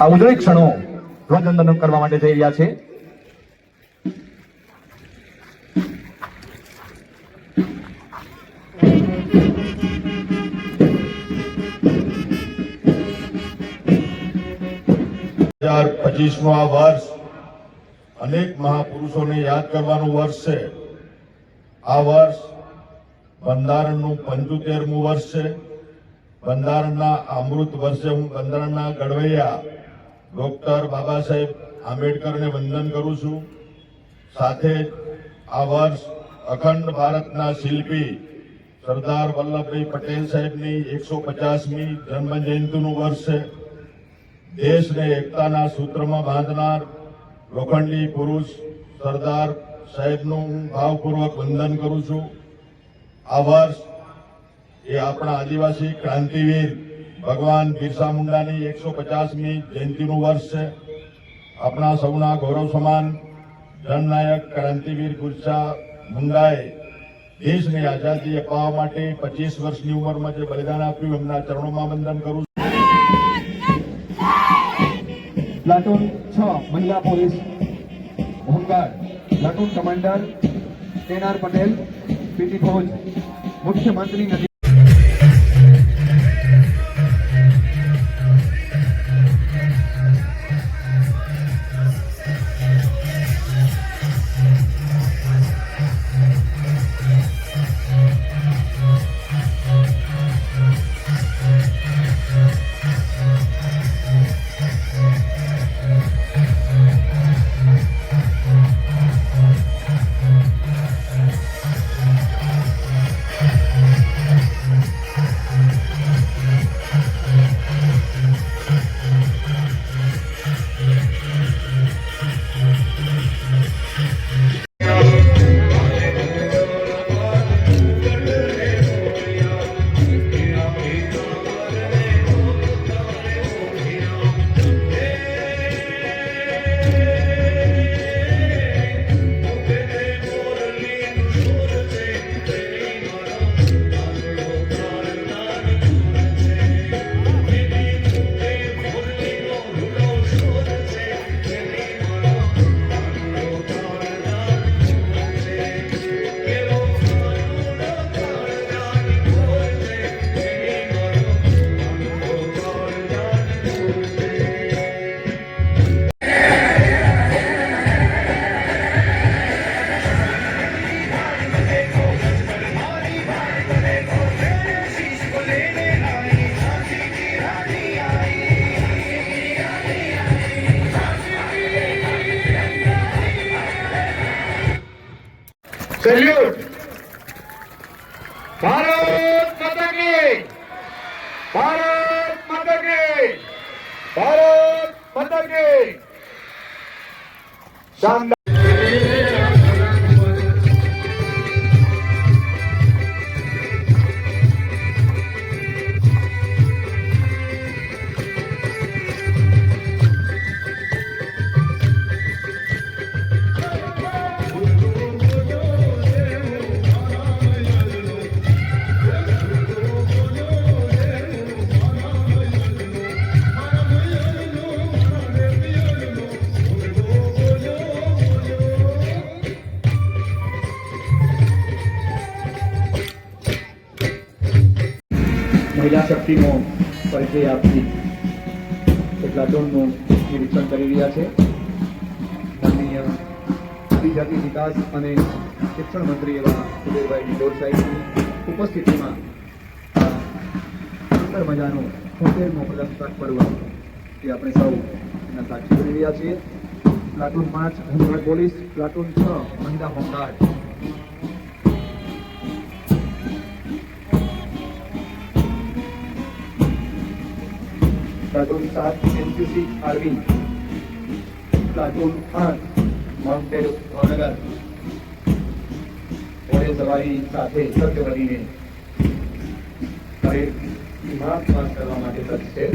આ ઉજળી ક્ષણો ધ્વજવંદન કરવા માટે જઈ રહ્યા છે. હજાર આ વર્ષ અનેક મહાપુરુષોને યાદ કરવાનું વર્ષ છે. આ વર્ષ બંધારણનું પંચોતેરમું વર્ષ છે. બંધારણના અમૃત વર્ષે હું બંધારણના ઘડવૈયા ડોક્ટર બાબા સાહેબ આંબેડકરને વંદન કરું છું. સાથે આ વર્ષ અખંડ ભારતના શિલ્પી સરદાર વલ્લભભાઈ પટેલ સાહેબની એકસો પચાસમી જન્મ જયંતિનું વર્ષ છે. દેશને એકતાના સૂત્રમાં બાંધનાર લોખંડી પુરુષ સરદાર સાહેબનું હું ભાવપૂર્વક વંદન કરું છું. આ વર્ષ એ આપણા આદિવાસી ક્રાંતિવીર ભગવાન બિરસા મુંડાની એકસો પચાસમી જયંતિનું વર્ષ છે. આપણા સૌના ગૌરવ સમાન જનનાયક ક્રાંતિવીર બિરસા મુંડાએ દેશને આઝાદી અપાવવા માટે પચીસ વર્ષની ઉંમરમાં જે બલિદાન આપ્યું, એમના ચરણોમાં વંદન કરું છું. પ્લાટુન છ, મહિલા police, home guard, platoon commander કેનાર Patel, PT ફોજ, મુખ્યમંત્રી సెల్యూట్ భారత్ మతకి భారత్ మతకి భారత్ మతకి शानदार મહિલા શક્તિનો પરિચય આપતી પ્લાટૂનનું નિરીક્ષણ કરી રહ્યા છે. માનનીય આદિજાતિ વિકાસ અને શિક્ષણ મંત્રી એવા ઉદયભાઈ ડિંડોર સાહેબની ઉપસ્થિતિમાં સુંદર મજાનું હોટેલનો પ્રદર્શન પડવું એ આપણે સૌ એના સાક્ષી બની રહ્યા છીએ. પ્લાટૂન પાંચ હોમગાર્ડ પોલીસ, પ્લાટૂન છ મહિલા હોમગાર્ડ. પ્લાટૂન સાત એનસીસી આર્મી પ્લાટૂન આઠ માઉન્ટેડ ભાવનગર ઘોડે સવારી સાથે સજ્જ બનીને પરેડમાં પાસ કરવા માટે સજ્જ છે